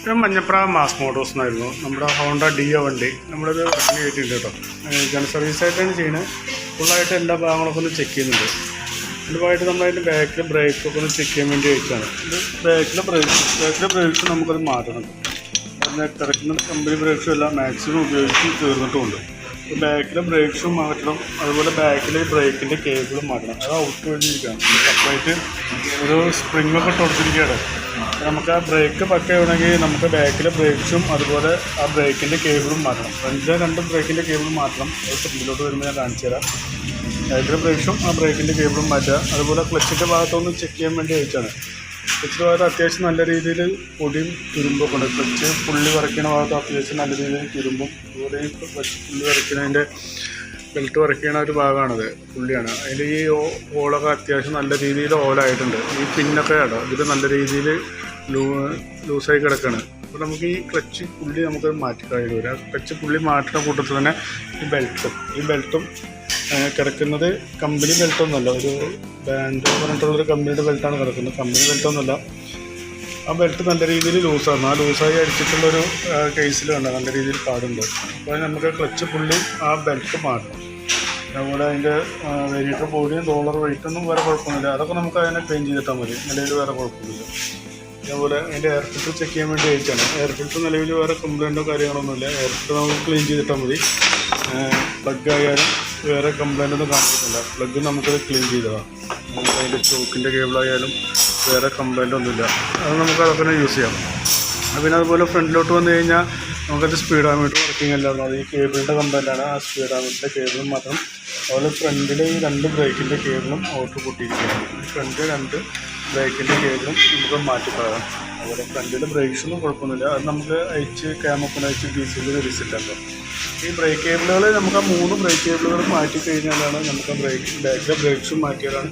ഇത് Manjapra mass Motors എന്നായിരുന്നു. നമ്മുടെ ഹോണ്ട ഡിയോ വണ്ടി. നമ്മളിത് വർക്കിന് കയറ്റിയിട്ടുണ്ട് കേട്ടോ. ജന സർവീസ് ആയിട്ടാണ് ചെയ്യുന്നത് ഫുള്ളായിട്ട് എല്ലാ ഭാഗങ്ങളൊക്കെ ഒന്ന് ചെക്ക് ചെയ്യുന്നുണ്ട്. അതിന്റെ ഭാഗമായിട്ട് നമ്മളതിന്റെ ബാക്കിൽ ബ്രേക്കൊക്കെ ഒന്ന് ചെക്ക് ചെയ്യാൻ വേണ്ടി വെച്ചാണ് ബ്രേക്കിലെ ബാക്കിലെ ബ്രേക്ക് ബാക്കിലെ ബ്രേക്സ് നമുക്കത് മാറ്റണം. അതിന് കിടക്കുന്ന കമ്പനി ബ്രേക്സും എല്ലാം മാക്സിമം ഉപയോഗിച്ച് തീർന്നിട്ടുമുണ്ട്. ബാക്കിലെ ബ്രേക്സും മാറ്റണം. അതുപോലെ ബാക്കിലെ ബ്രേക്കിന്റെ കേബിളും മാറ്റണം. അത് ഔട്ട് വേണ്ടിയിരിക്കുകയാണ് സെപ്പറേറ്റ് ഒരു സ്പ്രിങ്ങൊക്കെ തുടച്ചിരിക്കുകയാണ് നമുക്ക് ആ ബ്രേക്ക് പക്ക വേണമെങ്കിൽ നമുക്ക് ബാക്കിലെ ബ്രേക്സും അതുപോലെ ആ ബ്രേക്കിന്റെ കേബിളും മാറ്റണം. ഫ്രണ്ടിലെ രണ്ട് ബ്രേക്കിന്റെ കേബിളും മാറ്റണം. അത് സ്പ്രിങ്ങിലോട്ട് വരുമ്പോൾ ഞാൻ കാണിച്ചു തരാം. ബാക്കിലെ ബ്രേക്സും ആ ബ്രേക്കിന്റെ കേബിളും മാറ്റുക. അതുപോലെ ക്ലച്ചിന്റെ ഭാഗത്തൊന്ന് ചെക്ക് ചെയ്യാൻ വേണ്ടി അയച്ചാണ് ക്ലച്ചിന്റെ ഭാഗത്ത് അത്യാവശ്യം നല്ല രീതിയിൽ പൊടിയും തുരുമ്പൊക്കെ ഉണ്ട്. ക്ലച്ച് പുള്ളി വരയ്ക്കുന്ന ഭാഗത്ത് അത്യാവശ്യം നല്ല രീതിയിൽ തുരുമ്പും അതുപോലെ ഈ ക്ലച്ച് പുള്ളി വരയ്ക്കുന്നതിന്റെ ബെൽറ്റ് വരയ്ക്കുന്ന ഒരു ഭാഗമാണത് പുള്ളിയാണ്. അതിൽ ഈ ഓളൊക്കെ അത്യാവശ്യം നല്ല രീതിയിൽ ഓലായിട്ടുണ്ട് ഈ പിന്നൊക്കെ ആണോ? ഇത് നല്ല രീതിയിൽ ലൂ ലൂസായി കിടക്കുകയാണ് അപ്പോൾ നമുക്ക് ഈ ക്ലച്ച് പുള്ളി നമുക്ക് മാറ്റി കഴിയും ക്ലച്ച് പുള്ളി മാറ്റുന്ന കൂട്ടത്തിൽ തന്നെ ഈ ബെൽറ്റും ഈ ബെൽറ്റും കിടക്കുന്നത് കമ്പനി ബെൽറ്റൊന്നുമല്ല ഒരു ബാൻഡ് പറഞ്ഞിട്ടുള്ളൊരു കമ്പനിയുടെ ബെൽറ്റാണ് കിടക്കുന്നത്. കമ്പനി ബെൽറ്റൊന്നുമല്ല ആ ബെൽറ്റ് നല്ല രീതിയിൽ ലൂസാണ് ആ ലൂസായി അടിച്ചിട്ടുള്ളൊരു കേസിൽ കണ്ട? നല്ല രീതിയിൽ പാടുണ്ട്. അപ്പോൾ നമുക്ക് ക്ലച്ച് പുള്ളി ആ ബെൽറ്റ് മാറ്റണം അതുപോലെ അതിന്റെ വേരിയേറ്റർ ബോഡിയും ഡോളർ വെയിറ്റൊന്നും വേറെ കുഴപ്പമൊന്നുമില്ല. അതൊക്കെ നമുക്ക് അതിനെ ക്ലീൻ ചെയ്തിട്ടാൽ മതി. നിലവിൽ വേറെ കുഴപ്പമൊന്നുമില്ല അതേപോലെ അതിന്റെ എയർ ഫിൽറ്റർ ചെക്ക് ചെയ്യാൻ വേണ്ടി അയച്ചാണ് എയർ ഫിൽറ്റർ നിലവിൽ വേറെ കംപ്ലൈന്റോ കാര്യങ്ങളൊന്നുമില്ല. എയർ ഫിൽറ്റർ നമുക്ക് ക്ലീൻ ചെയ്തിട്ടാൽ മതി. പ്ലഗ് ആയാലും വേറെ കംപ്ലൈന്റ് ഒന്നും കാണിക്കുന്നില്ല പ്ലഗ് നമുക്കത് ക്ലീൻ ചെയ്തതാണ് അതിന്റെ ചോക്കിന്റെ കേബിളായാലും വേറെ കംപ്ലൈന്റ് ഒന്നുമില്ല. അത് നമുക്ക് അതൊക്കെ തന്നെ യൂസ് ചെയ്യാം. പിന്നെ അതുപോലെ ഫ്രണ്ടിലോട്ട് വന്നു കഴിഞ്ഞാൽ നമുക്കത് സ്പീഡാമീറ്റർ വർക്കിംഗ് അല്ലായിരുന്നു അത് ഈ കേബിളിന്റെ കംപ്ലൈന്റാണ് ആ സ്പീഡാമീറ്ററിന്റെ കേബിളും മാത്രം അതുപോലെ ഫ്രണ്ടിലെ ഈ രണ്ട് ബ്രേക്കിന്റെ കേബിളും ഓട്ട് പൊട്ടിയിരിക്കുകയാണ്. ഫ്രണ്ട് രണ്ട് ബ്രേക്കിന്റെ കേബിളും നമുക്ക് മാറ്റിക്കളയാം അതുപോലെ ഫ്രണ്ടിൽ ബ്രേക്സൊന്നും കുഴപ്പമൊന്നുമില്ല. അത് നമുക്ക് അയച്ച് ക്യാമൊക്കെ അയച്ച് ഡി സിയിൽ റീസെറ്റ് ആക്കാം ഈ ബ്രേക്ക് കേബിളുകൾ നമുക്ക് ആ മൂന്ന് ബ്രേക്ക് കേബിളുകൾ മാറ്റി കഴിഞ്ഞാലാണ് നമുക്ക് ബ്രേക്ക് ബാക്കിലെ ബ്രേക്സും മാറ്റിയാലാണ്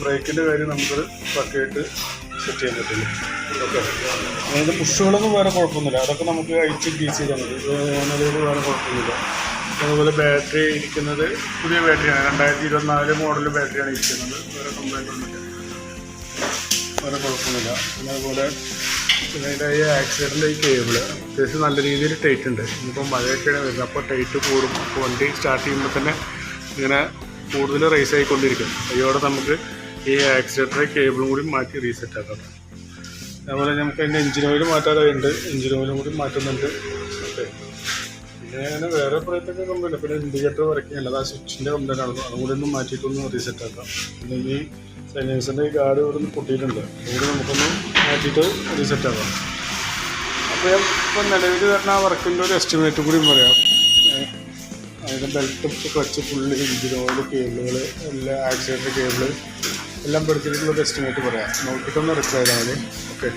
ബ്രേക്കിന്റെ കാര്യം നമുക്ക് പക്കയായിട്ട് സെറ്റ് ചെയ്യാൻ പറ്റില്ല ഓക്കെ അതിന്റെ പുഷുകളൊന്നും വേറെ കുഴപ്പമൊന്നുമില്ല. അതൊക്കെ നമുക്ക് അയച്ച് ഡി സി ചെയ്താൽ മതി. നിലവിൽ വേറെ കുഴപ്പമൊന്നുമില്ല. അതുപോലെ ബാറ്ററി ഇരിക്കുന്നത് പുതിയ ബാറ്ററിയാണ് രണ്ടായിരത്തി ഇരുപത്തിനാല് മോഡൽ ബാറ്ററിയാണ് ഇരിക്കുന്നത്. വേറെ കംപ്ലൈന്റ് ഒന്നുമില്ല. വേറെ കുഴപ്പമൊന്നുമില്ല. പിന്നെ അതുപോലെ പിന്നെ അതിന്റെ ഈ ആക്സിഡന്റ് ഈ കേബിൾ അത്യാവശ്യം നല്ല രീതിയിൽ ടൈറ്റ് ഉണ്ട്. ഇനിയിപ്പോൾ മഴയൊക്കെയാണ് വരുന്നത്. അപ്പോൾ ടൈറ്റ് കൂടും. അപ്പോൾ വണ്ടി സ്റ്റാർട്ട് ചെയ്യുമ്പോൾ തന്നെ ഇങ്ങനെ കൂടുതൽ റേസ് ആയിക്കൊണ്ടിരിക്കും. അയ്യോടെ നമുക്ക് ഈ ആക്സിഡന്റെ കേബിളും കൂടി മാറ്റി റീസെറ്റ് ആക്കാം. അതുപോലെ നമുക്ക് അതിന്റെ എഞ്ചിൻ ഓയിൽ ഉണ്ട്. എഞ്ചിൻ ഓയിലും കൂടി മാറ്റുന്നുണ്ട്. ഓക്കെ. പിന്നെ അങ്ങനെ വേറെ പ്രത്യേക കംപ്ലൈന്റ് പിന്നെ ഇൻഡിക്കേറ്റർ വരയ്ക്കുക അല്ലാതെ ആ സ്വിച്ചിന്റെ കംപ്ലൈന്റ് ആണ് അതുകൂടി ഒന്ന് മാറ്റിയിട്ടൊന്ന് റീസെറ്റ് ആക്കാം. പിന്നെ ഈ സൈലേഴ്സിന്റെ ഈ ഗാർഡ് ഇവിടെ നിന്ന് പൊട്ടിയിട്ടുണ്ട്. അതുകൂടി നമുക്കൊന്ന് മാറ്റിയിട്ട് റീസെറ്റ് ആക്കാം. അപ്പോൾ ഇപ്പം നിലവിൽ വരുന്ന ആ വർക്കിന്റെ ഒരു എസ്റ്റിമേറ്റ് കൂടി പറയാം. അതിന്റെ belt clutch full engine oil കേബിളുകൾ എല്ലാ ആക്സിഡന്റ് കേബിൾ എല്ലാം പഠിച്ചിട്ടുള്ള ഒരു എസ്റ്റിമേറ്റ് പറയാം. നോക്കിയിട്ടൊന്ന് റിപ്ലൈ ചെയ്താൽ ഓക്കെ